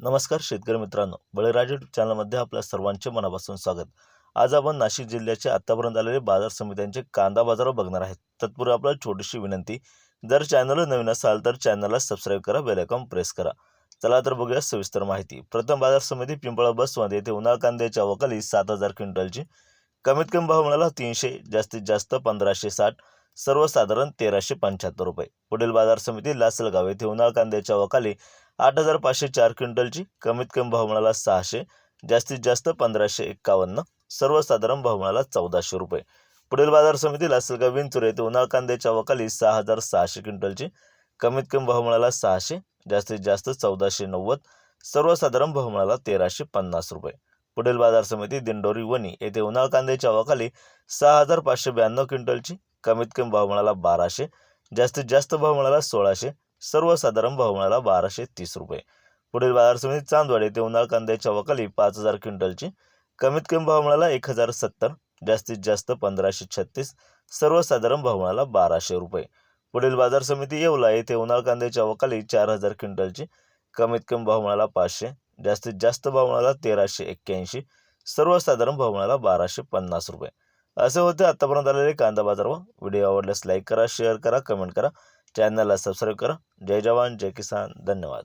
नमस्कार शेतकरी मित्रांनो. बळीराजा यूट्यूब चॅनलमध्ये आपल्या सर्वांचे मनापासून स्वागत. आज आपण नाशिक जिल्ह्याचे आत्तापर्यंत आलेले बाजार समित्यांचे कांदा बाजार बघणार आहेत. तत्पूर्वी आपल्याला छोटीशी विनंती जर चॅनल नवीन असाल तर चॅनलला सबस्क्राईब करा बेलायकॉन प्रेस करा. चला तर बघूया सविस्तर माहिती. प्रथम बाजार समिती पिंपळा बसमध्ये येथे उन्हाळ कांद्याच्या वकाली सात हजार क्विंटलची कमीत कमी भाव मिळाला तीनशे जास्तीत जास्त पंधराशे साठ सर्वसाधारण तेराशे पंच्याहत्तर रुपये. पुढील बाजार समिती लासलगाव येथे उन्हाळ कांद्याच्या वकाली आठ हजार पाचशे चार क्विंटलची कमीत कमी भाव मिळाला सहाशे जास्तीत जास्त पंधराशे एक्कावन्न सर्वसाधारण भाव मिळाला चौदाशे रुपये. पुढील बाजार समितीला लासलगाव विंचूर येथे उन्हाळ कांद्याच्या वकाली सहा हजार सहाशे क्विंटलची कमीत कमी भाव मिळाला सहाशे जास्तीत जास्त चौदाशे नव्वद सर्वसाधारण भाव मिळाला तेराशे पन्नास रुपये. पुढील बाजार समिती दिंडोरी वणी येथे उन्हाळ कांद्याच्या वकाली सहा हजार पाचशे ब्याण्णव क्विंटलची कमीत कमी भाव मिळाला बाराशे जास्तीत जास्त भाव मिळाला सोळाशे सर्वसाधारण भाव मिळाला बाराशे तीस रुपये. पुढील बाजार समिती चांदवड येथे उन्हाळ कांद्याच्या वकाली पाच हजार क्विंटलची कमीत कमी भाव मिळाला एक हजार सत्तर जास्तीत जास्त पंधराशे छत्तीस सर्वसाधारण भाव मिळाला बाराशे रुपये. पुढील बाजार समिती येवला येथे उन्हाळ कांद्याच्या वकाली चार हजार क्विंटलची कमीत कमी भाव मिळाला पाचशे जास्तीत जास्त भाव मिळाला तेराशे एक्क्याऐंशी सर्वसाधारण भाव मिळाला बाराशे पन्नास रुपये. असे होते आतापर्यंत आलेले कांदा बाजार व्हिडिओ आवडल्यास लाईक करा शेअर करा कमेंट करा. चॅनलला सबस्क्राईब करा. जय जवान जय किसान. धन्यवाद.